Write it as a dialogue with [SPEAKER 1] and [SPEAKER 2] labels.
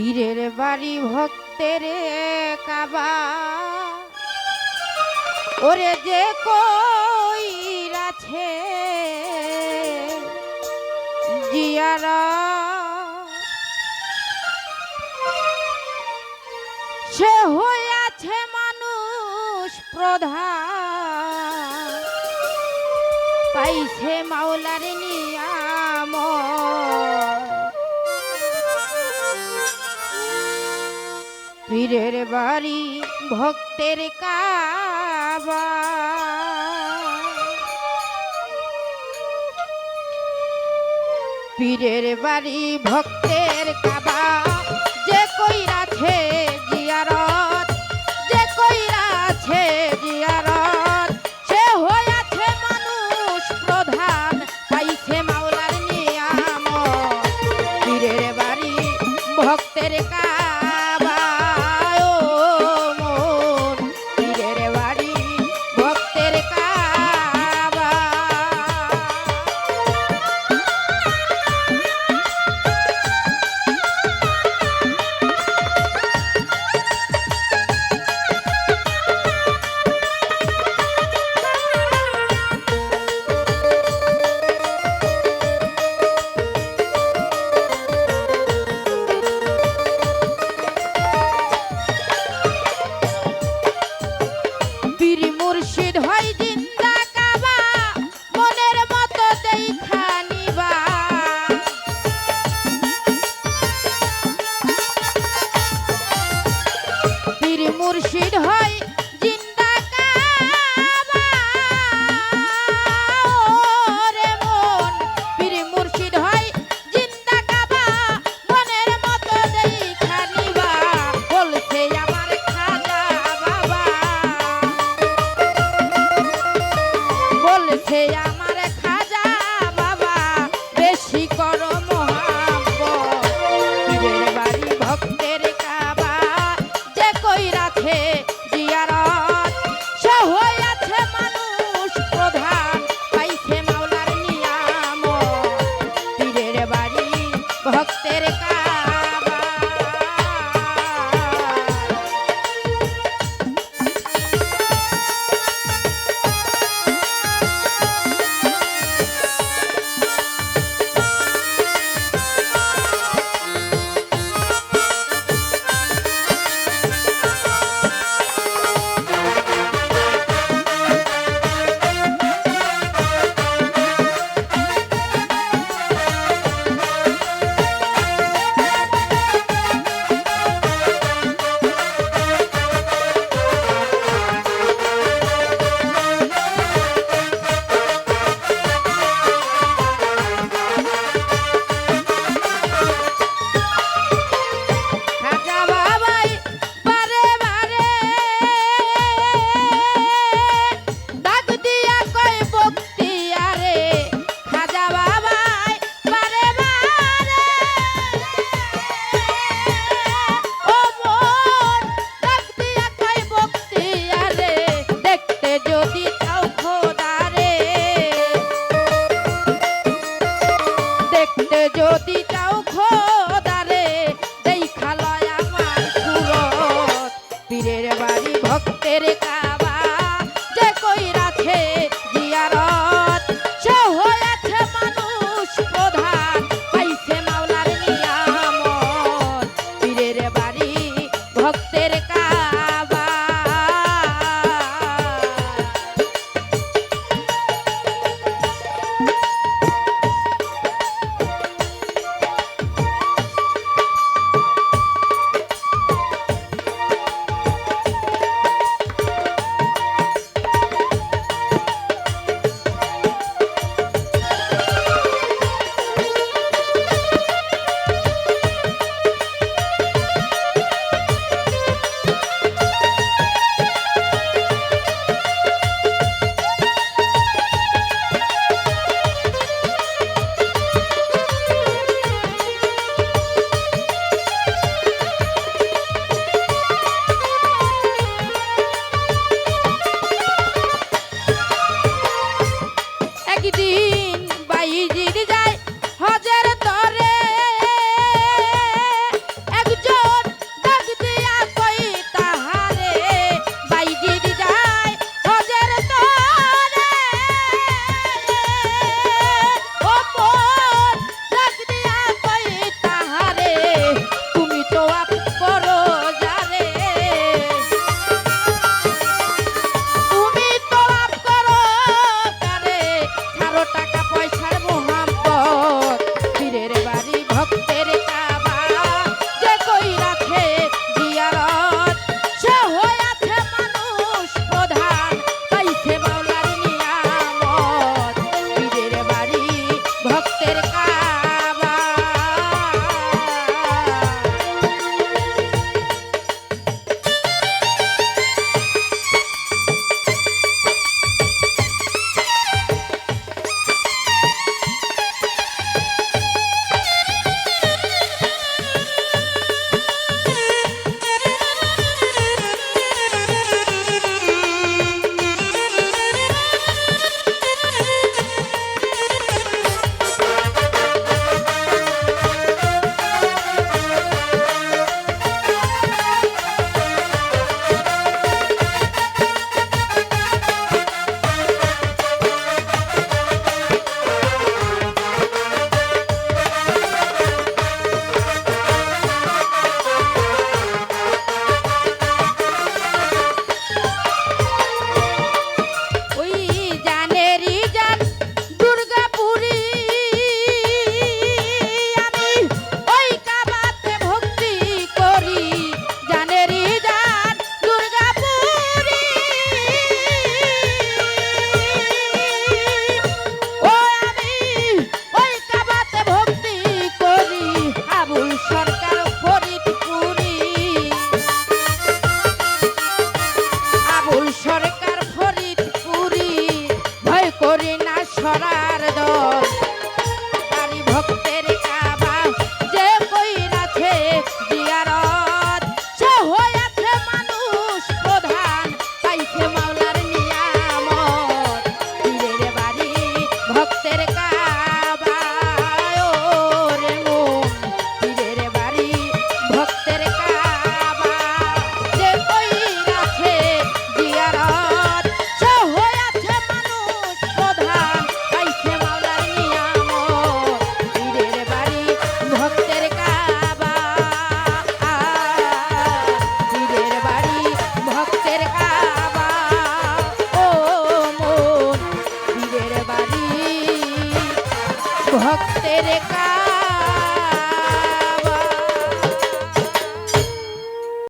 [SPEAKER 1] পীরের বাড়ি ভক্তের কাবা। ওরে যে কইর আছে, জিয়ারা। সে হইয়াছে মানুষ প্রধান। পাইছে মাওলার নিয়া পীরের বাড়ি ভক্তের কাবা। পীরের বাড়ি ভক্তের কাবা, যে কই রাখে জিয়ারত, যে কই রাখে জিয়ারত, সে হয়েছে মানুষ প্রধান, পাইছে মাওলার নিয়াম পীরের বাড়ি ভক্তের কাবা। সাথে Hey! বাইজির যা